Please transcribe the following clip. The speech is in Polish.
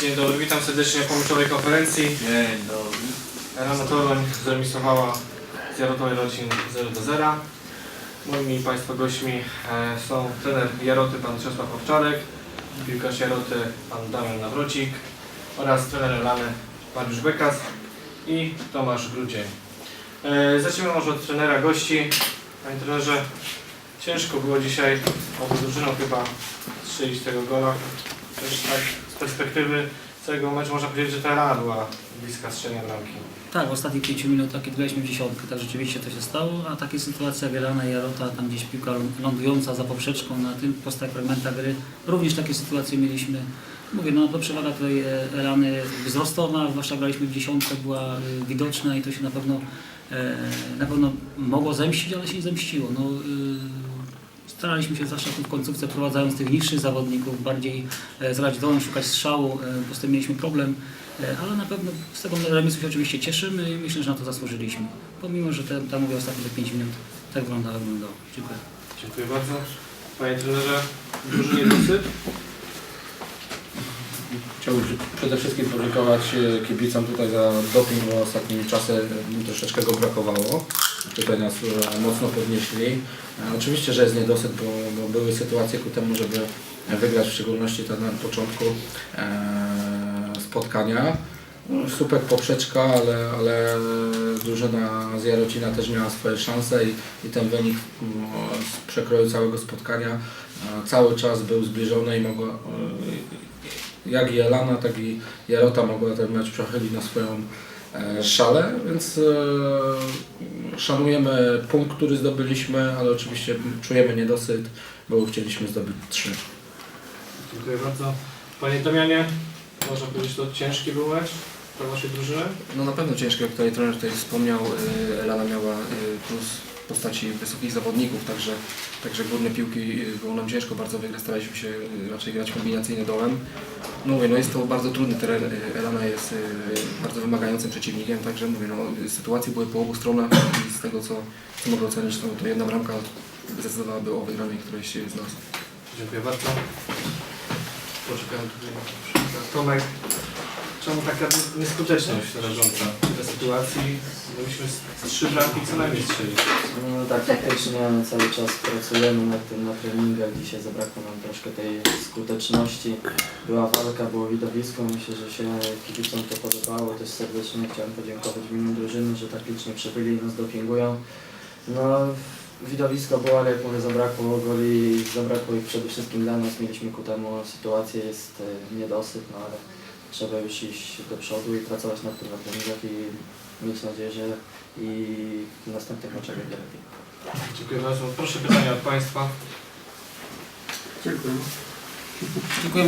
Dzień dobry, witam serdecznie na pomyczowej konferencji. Dzień dobry. Rano Toruń zremisowała z Jarotowej Rocin 0 do 0. Moimi Państwa gośćmi e, są trener Jaroty pan Czesław Owczarek, piłkarz Jaroty pan Damian Nawrocik oraz trener Elany Mariusz Bekas i Tomasz Grudzień. E, Zacznijmy może od trenera gości. Panie trenerze, ciężko było dzisiaj obu drużynom chyba strzelić tego gola. Też tak z perspektywy całego meczu można powiedzieć, że ta Elana była bliska strzelenia bramki. Tak, w ostatnich 5 minutach, kiedy graliśmy w dziesiątkę, tak rzeczywiście to się stało, a takie sytuacje jak Elana i Jarota, tam gdzieś piłka lądująca za poprzeczką na tym postach fragmentach gry, również takie sytuacje mieliśmy. Mówię, no to przewaga tutaj e, Elany wzrostowa, zwłaszcza graliśmy w dziesiątkę, była e, widoczna i to się na pewno, e, na pewno mogło zemścić, ale się nie zemściło. No, e, Staraliśmy się zawsze w końcówce, prowadzając tych niższych zawodników, bardziej e, zgrać dołem, szukać strzału, e, po prostu mieliśmy problem. E, Ale na pewno z tego remisu się oczywiście cieszymy i myślę, że na to zasłużyliśmy. Pomimo, że te, tam mówię ostatnie te 5 minut tak wyglądało, wyglądało. Dziękuję. Dziękuję bardzo. Panie trenerze, drużynie dosyć. Chciałbym przede wszystkim podziękować e, kibicom tutaj za doping, bo ostatnim czasem troszeczkę go brakowało. Tutaj nas e, mocno podnieśli. E, Oczywiście, że jest niedosyt, bo, bo były sytuacje ku temu, żeby wygrać, w szczególności to na początku spotkania. No, Słupek poprzeczka, ale, ale drużyna z Jarocina też miała swoje szanse i, i ten wynik z przekroju całego spotkania cały czas był zbliżony i mogła, jak i Elana, tak i Jarota mogła ten mecz przechylić na swoją e, szalę, więc e, szanujemy punkt, który zdobyliśmy, ale oczywiście czujemy niedosyt, bo chcieliśmy zdobyć trzy. Dziękuję bardzo. Panie Damianie, można powiedzieć, że to ciężki był mecz dla Waszej drużyny? No na pewno ciężko, jak tutaj trener tutaj wspomniał, y, Elana miała plus w postaci wysokich zawodników, także, także górne piłki było nam ciężko bardzo wygrać, staraliśmy się raczej grać kombinacyjnie dołem. No mówię, no jest to bardzo trudny teren, Elana jest y, bardzo wymagającym przeciwnikiem, także mówię, no sytuacje były po obu stronach i z tego co, co mogę ocenić, to, jedna bramka zdecydowałaby o wygranej którejś z nas. Dziękuję bardzo. Poczekamy tutaj. Tomek, czemu taka nieskuteczność rażąca w tej sytuacji? Mieliśmy z trzy bramki co najmniej strzelić. No tak, faktycznie cały czas pracujemy nad tym na treningach. Dzisiaj zabrakło nam troszkę tej skuteczności. Była walka, było widowisko. Myślę, że się kibicom to podobało. Też serdecznie chciałem podziękować w imieniu drużyny, że tak licznie przybyli i nas dopingują. No, widowisko było, ale jak mówię, zabrakło goli, zabrakło ich przede wszystkim dla nas. Mieliśmy ku temu sytuację, jest e, niedosyt, no ale trzeba już iść do przodu i pracować nad tym na treningach i mieć nadzieję, że i w następnych meczach będzie lepiej. Dziękuję bardzo. Proszę pytania od Państwa. Dziękuję